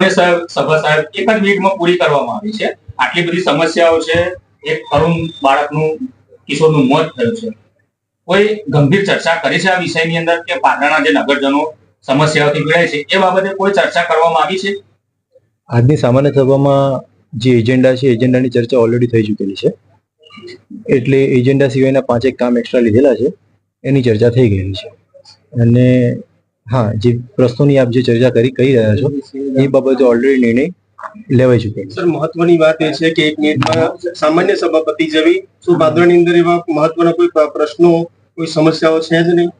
અને સભા સાહેબ, એક જ મિનિટમાં પૂરી કરવામાં આવી છે. આટલી બધી સમસ્યાઓ છે. એક તરુણ બાળકનું, કિશોરનું મોત થયું છે. કોઈ ગંભીર ચર્ચા કરી છે આ વિષયની અંદર કે પાટણના જે નગરજનો સમસ્યાઓથી પીડાય છે, એ બાબતે કોઈ ચર્ચા કરવામાં આવી છે? આજની સામાન્ય સભામાં જે એજન્ડા છે, એજન્ડાની ચર્ચા ઓલરેડી થઈ ચૂકેલી છે. એટલે એજન્ડા સિવાયના પાંચેક કામ એક્સ્ટ્રા લીધેલા છે. એની ચર્ચા થઈ ગયેલી છે. અને હા જે પ્રશ્નોની આપ જે ચર્ચા કરી કહી રહ્યા છો એ બાબતે ઓલરેડી નિર્ણય લેવાઈ ચૂકેલો સર મહત્વની વાત એ છે કે એક મિનિટમાં સામાન્ય સભાપતિ જેવી શું પાદરાની અંદર એવા મહત્વના કોઈ પ્રશ્નો કોઈ સમસ્યાઓ છે જ નહીં?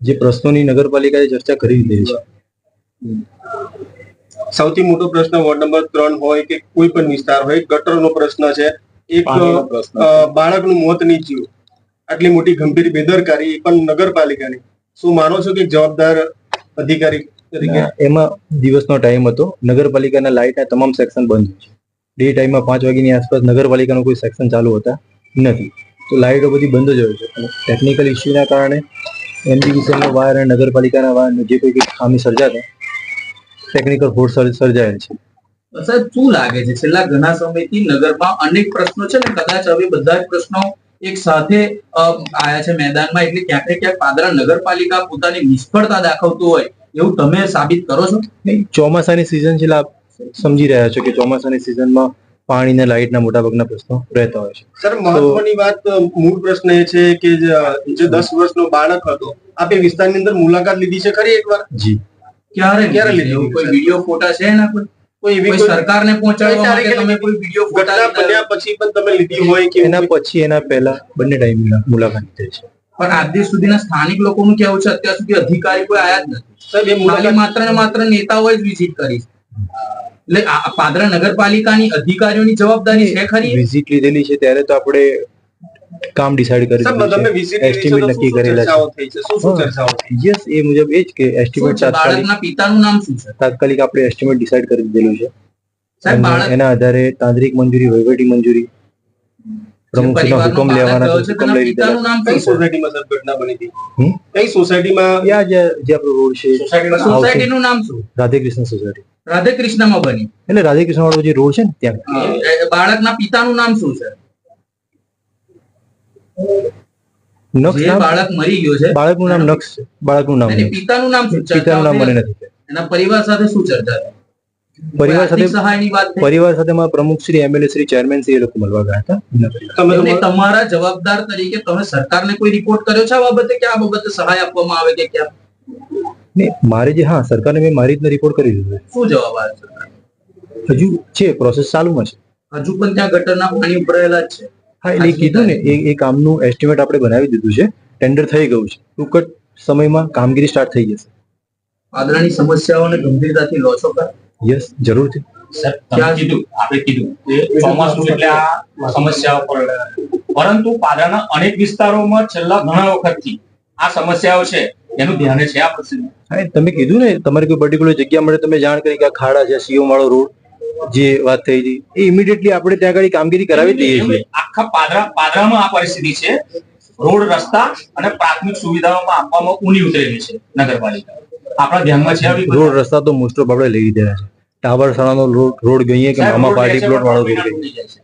જે પ્રશ્નોની નગરપાલિકાએ ચર્ચા કરી દીધી છે. સૌથી મોટો પ્રશ્ન વોર્ડ નંબર ત્રણ હોય કે કોઈ પણ વિસ્તાર હોય ગટરનો પ્રશ્ન છે એક બાળકનું મોત નીચ્યું આટલી મોટી ગંભીર બેદરકારી એ પણ નગરપાલિકાની. શું માનો છો કે જવાબદાર અધિકારી તરીકે? એમાં દિવસનો ટાઈમ હતો. નગરપાલિકાના લાઇટના તમામ સેક્શન બંધ છે. ડે ટાઈમમાં પાંચ વાગ્યાની આસપાસ નગરપાલિકાનું કોઈ સેક્શન ચાલુ હોતા નથી. તો લાઇટો બધી બંધ જ હોય છે. ટેકનિકલ ઇસ્યુના કારણે એમડીવીસીએલનો વાયર અને નગરપાલિકાના વાયરનો જે કોઈ કંઈ ખામી સર્જાતા ટેકનિકલ ફોર્સ સર્જાયેલ છે. સાહેબ શું લાગે છે? છેલ્લા ઘણા સમયથી નગરમાં અનેક પ્રશ્નો છે ને કદાચ હવે બધા જ પ્રશ્નો એક સાથે આયા છે મેદાનમાં એટલે ક્યાંક ને ક્યાંક પાદરા નગરપાલિકા પોતાની નિષ્ફળતા દાખવતું હોય એવું તમે સાબિત કરો છો? ચોમાસાની સિઝન છે સમજી રહ્યા છો કે ચોમાસાની સિઝનમાં પાણી અને લાઇટના મોટાભાગના પ્રશ્નો રહેતા હોય છે. સર મહત્વની વાત મૂળ પ્રશ્ન એ છે કે જે દસ વર્ષનો બાળક હતો આપે વિસ્તારની અંદર મુલાકાત લીધી છે ખરી એકવાર? જી. ક્યારે ક્યારે લીધી? કોઈ વીડિયો ફોટા છે એના કોઈ કોઈ એવી સરકારને પહોંચાડવા માટે તમે કોઈ વીડિયો ઘટના બન્યા પછી પણ તમે લીધી હોય કે એના પછી એના પહેલા બંને ટાઈમ મુલાકાત થઈ છે. પણ આજ સુધીના સ્થાનિક લોકોનું કેવું છે અત્યાર સુધી અધિકારી કોઈ આયા જ નથી. સાહેબ એ મુલાકાત માત્ર ને માત્ર નેતાઓએ જ વિઝિટ કરી એટલે પાદરા નગરપાલિકાની અધિકારીઓની જવાબદારી છે ખરી? વિઝિટ લીધેલી છે ત્યારે તો આપણે કામ ડિસાઈડ કરી દીધું છે. તો નક્કી કરેલા છે? શું શું ચર્ચાઓ થઈ યસ એ મુજબ એ જ કે એસ્ટિમેટ તાત્કાલિક પિતાનું નામ શું છે? તાત્કાલિક આપણે એસ્ટિમેટ ડિસાઈડ કરી દીધેલું છે. એના આધારે તાંત્રિક મંજૂરી વહીવટી મંજૂરી પ્રમુખશ્રીનો હુકમ લેવાના હુકમ લઈ લીધેલા. નામ કઈ શું છે? સોસાયટીમાં સર ઘટના બની હતી? કઈ સોસાયટીમાં યા જે જે આપણો રોડ છે. સોસાયટીનું નામ? શું? રાધેકૃષ્ણ સોસાયટી રાધે કૃષ્ણમાં બની. એટલે રાધેકૃષ્ણ વાળો જે રોડ છે ને ત્યાં. બાળકના પિતાનું નામ શું છે? નક્ષ નામ? બાળક મરી ગયો છે બાળકનું નામ નક્ષ છે. બાળકનું નામ એની પિતાનું નામ પિતાનું નામ મને નથી એના પરિવાર સાથે શું ચર્ચા પરિવાર સાથે સહાયની વાત પરિવાર સાથે મારા પ્રમુખ શ્રી એમએલએ શ્રી ચેરમેન શ્રી એ લોકો મળવા ગયા હતા. તમે તમારા- તમારા જવાબદાર તરીકે તમે સરકારને કોઈ રિપોર્ટ કર્યો છે આ બાબતે કે આ બાબતે સહાય આપવામાં આવે કે ક્યાં? ને મારે જે હા સરકારને મેં મારી રીતના રિપોર્ટ કરી દીધો શું જવાબ આવે છે છે હજુ છે પ્રોસેસ ચાલુમાં છે. હજુ પણ ત્યાં ગટરના પાણી ઉભરાયેલા જ છે. હા એટલે કીધું ને એ એ કામનું એસ્ટિમેટ આપણે બનાવી દીધું છે. ટેન્ડર થઈ ગયું છે. ટૂંક સમયમાં કામગીરી સ્ટાર્ટ થઈ જશે. પાદરાની સમસ્યાઓને ગંભીરતાથી લો છો? યસ જરૂરથી. સર તમે કીધું આપણે કીધું. કે ચોમાસું એટલે આ સમસ્યાઓ પર પરંતુ પાદરાના અનેક વિસ્તારોમાં છેલ્લા ઘણા વખતથી આ સમસ્યાઓ છે. એનું ધ્યાન છે આ પ્રસંગે. તમે કીધું ને તમારે કોઈ પર્ટિક્યુલર જગ્યા મળે તમે જાણ કરી કે આ ખાડા છે સીઓ વાળો રોડ જે વાત થઈ હતી એ ઇમિડિયેટલી આપણે ત્યાં આગળ કામગીરી કરાવી દઈએ છીએ. આખા પાદરા પાદરામાં આ પરિસ્થિતિ છે. રોડ રસ્તા અને પ્રાથમિક સુવિધાઓમાં આપવામાં ઊની ઉતરેલી છે નગરપાલિકા. આપણા ધ્યાનમાં છે રોડ રસ્તા તો મોસ્ટ ઓફ આપણે લઈ લીધેલા છે. ટાવર શાળાનો રોડ રોડ ગઈએ કે મામા પાર્ટી પ્લોટ વાળો રોડ જાય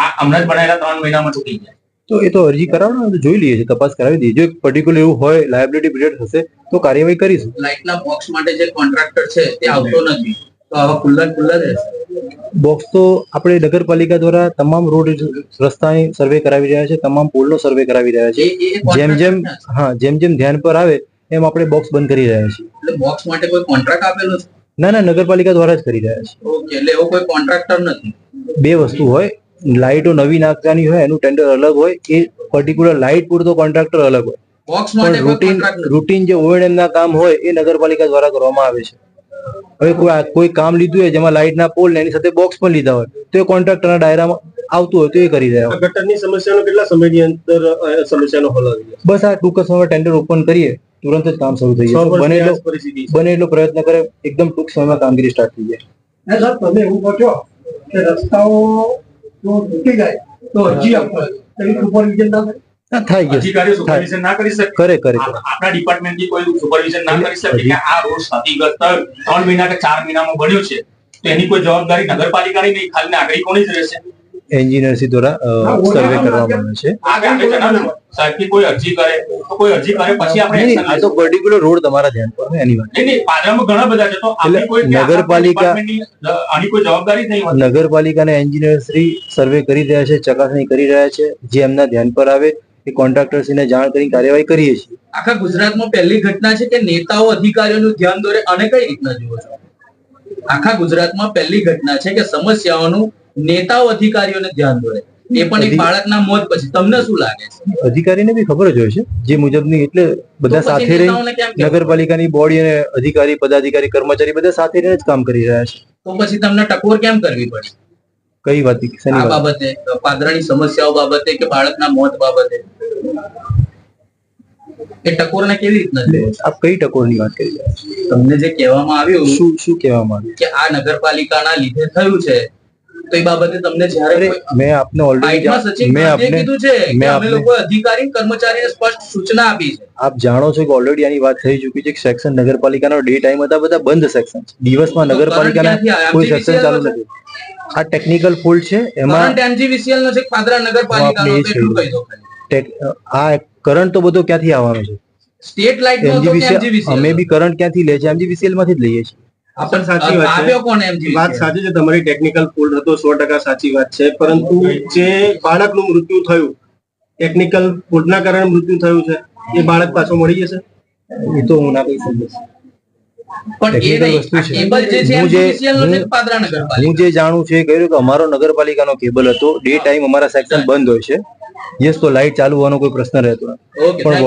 આ હમણાં જ બનાવેલા ત્રણ મહિનામાં ચૂકી જાય તો એ તો અરજી કરાવો ને જોઈ લઈએ છીએ તપાસ કરાવી દઈએ. જો પર્ટિક્યુલર એવું હોય લાયબિલિટી પીરિયડ થશે તો કાર્યવાહી કરીશું. લાઇટના બોક્સ માટે જે કોન્ટ્રાક્ટર છે તે આવતો નથી. તો આવા ખુલ્લા ખુલ્લા રહેશે બોક્સ તો આપણે નગરપાલિકા દ્વારા તમામ રોડ રસ્તાની સર્વે કરાવી રહ્યા છે તમામ પોલનો સર્વે કરાવી રહ્યા છે. જેમ જેમ હા જેમ જેમ ધ્યાન પર આવે એમ આપણે બોક્સ બંધ કરી રહ્યા છીએ. એટલે બોક્સ માટે કોઈ કોન્ટ્રાક્ટ આપેલો છે? ના ના નગરપાલિકા દ્વારા જ કરી રહ્યા છે ઓકે એટલે એવો કોઈ કોન્ટ્રાક્ટર નથી? બે વસ્તુ હોય લાઇટો નવી નાખવાની હોય એનું ટેન્ડર અલગ હોય એ પર્ટિક્યુલર લાઇટ પૂરતો કોન્ટ્રાક્ટર અલગ હોય. બોક્સ માટે પણ રૂટીન રૂટીન જે ઓએનએમ ના કામ હોય એ નગરપાલિકા દ્વારા કરવામાં આવે છે. હવે કોઈ કોઈ કામ લીધું હોય જેમાં લાઇટના પોલ ને એની સાથે બોક્સ પણ લીધા હોય તો એ કોન્ટ્રાક્ટરના દાયરામાં આવતું હોય તો એ કરી રહ્યા હોય. ગટરની સમસ્યાનો કેટલા સમયની અંદર સમસ્યાનો હલ આવી બસ આ ટૂંક સમયમાં ટેન્ડર ઓપન કરીએ તુરંત જ કામ શરૂ થઈ જાય. બને એટલો. બને એટલો પ્રયત્ન કરે એકદમ ટૂંક સમયમાં કામગીરી સ્ટાર્ટ થઈ જાય. ને સર તમે એવું કહો છો કે રસ્તાઓ જો તૂટી જાય તો હજી આપવા એની સુપરવિઝન ના થાય? ના, ગયું. અધિકારીઓ સુપરવિઝન ના કરી શકે. કરે કરે. આપણા ડિપાર્ટમેન્ટથી કોઈ સુપરવિઝન ના કરી શકે કે આ રોડ ક્ષતિગ્રસ્ત ત્રણ મહિના કે ચાર મહિનામાં બન્યો છે. તો એની કોઈ જવાબદારી નગરપાલિકાની નહીં ખાલી નાગરિકોની જ રહેશે? એન્જિનિયરશ્રી દ્વારા સર્વે કરવામાં આવે છે. સાહેબ કોઈ અરજી કરે તો કોઈ અરજી કરે પછી આપણે આ તો. પર્ટિક્યુલર રોડ તમારા ધ્યાન પર એની વાત. નહીં, નહીં, પાદરામાં ઘણા બધા છે. તો આપણી કોઈ નગરપાલિકા- આની કોઈ જવાબદારી નહીં નગરપાલિકાના એન્જિનિયરશ્રી સર્વે કરી રહ્યા છે ચકાસણી કરી રહ્યા છે જે એમના ધ્યાન પર આવે. એ કોન્ટ્રાક્ટરશ્રીને જાણ કરી કાર્યવાહી કરીએ છીએ. આખા ગુજરાતમાં પહેલી ઘટના છે કે નેતાઓ અધિકારીઓનું ધ્યાન દોરે અને કઈ રીતના જુઓ છો? આખા ગુજરાતમાં પહેલી ઘટના છે કે સમસ્યાઓનું નેતાઓ અધિકારીઓને ધ્યાન દોરે. એ પણ એક બાળકના મોત પછી. તમને શું લાગે છે? અધિકારીને બી ખબર જ હોય છે. જે મુજબની એટલે બધા સાથે રહી? નગરપાલિકાની બોડી અને અધિકારી પદાધિકારી કર્મચારી બધા સાથે રહીને જ કામ કરી રહ્યા છે. તો પછી તમને ટકોર કેમ કરવી પડી? કઈ વાત આ બાબતે પાદરાની સમસ્યાઓ બાબતે કે બાળકના મોત બાબતે? એ ટકોરને કેવી રીતના છો? આપ કઈ ટકોરની વાત કરી રહ્યા તમને જે કહેવામાં આવ્યું શું શું કહેવામાં આવ્યું કે આ નગરપાલિકાના લીધે થયું છે તો એ બાબતે તમને જ્યારે મેં આપને ઓલરેડી મેં આપને કીધું છે મેં અમે આપને- લોકો અધિકારી કર્મચારીને સ્પષ્ટ સૂચના આપી છે આપ જાણો છો કે ઓલરેડી આની વાત થઈ ચૂકી છે કે સેક્શન નગરપાલિકાનો ડે ટાઈમ હતા બધા બંધ સેક્શન દિવસમાં નગરપાલિકાના? કોઈ સેક્શન ચાલુ નથી આ ટેકનિકલ ફોલ્ટ છે એમાં એમજીવીસીએલ નો છે પાદરા નગરપાલિકાનો એટલું કહી દો ખાલી. ટેક- આ કરંટ તો બધો ક્યાંથી આવવાનો છે? સ્ટેટ લાઇટ MGVCL અમે બી કરંટ ક્યાંથી લે છે? એમજીવીસીએલમાંથી જ લઈએ છીએ. આપણ સાચી વાત છે? વાત સાચી છે તમારી ટેકનિકલ ફોલ્ટ હતો સો ટકા સાચી વાત છે. પરંતુ જે બાળકનું મૃત્યુ થયું ટેકનિકલ ફોલ્ટના કારણે મૃત્યુ થયું છે એ બાળક પાછો મળી જશે? એ તો હું ના કહી શકું. પણ એ technical નહીં વસ્તુ આ છે. કેબલ જે છે હું જે- જાણું છે કે હું- પાદરા નગરપાલિકા. હું જે જાણું છું એ કહ્યું કે અમારો નગરપાલિકાનો કેબલ હતો. ડે ટાઈમ અમારા સેક્શન બંધ હોય છે. યસ તો લાઇટ ચાલુ હોવાનો કોઈ પ્રશ્ન રહેતો નથી પણ.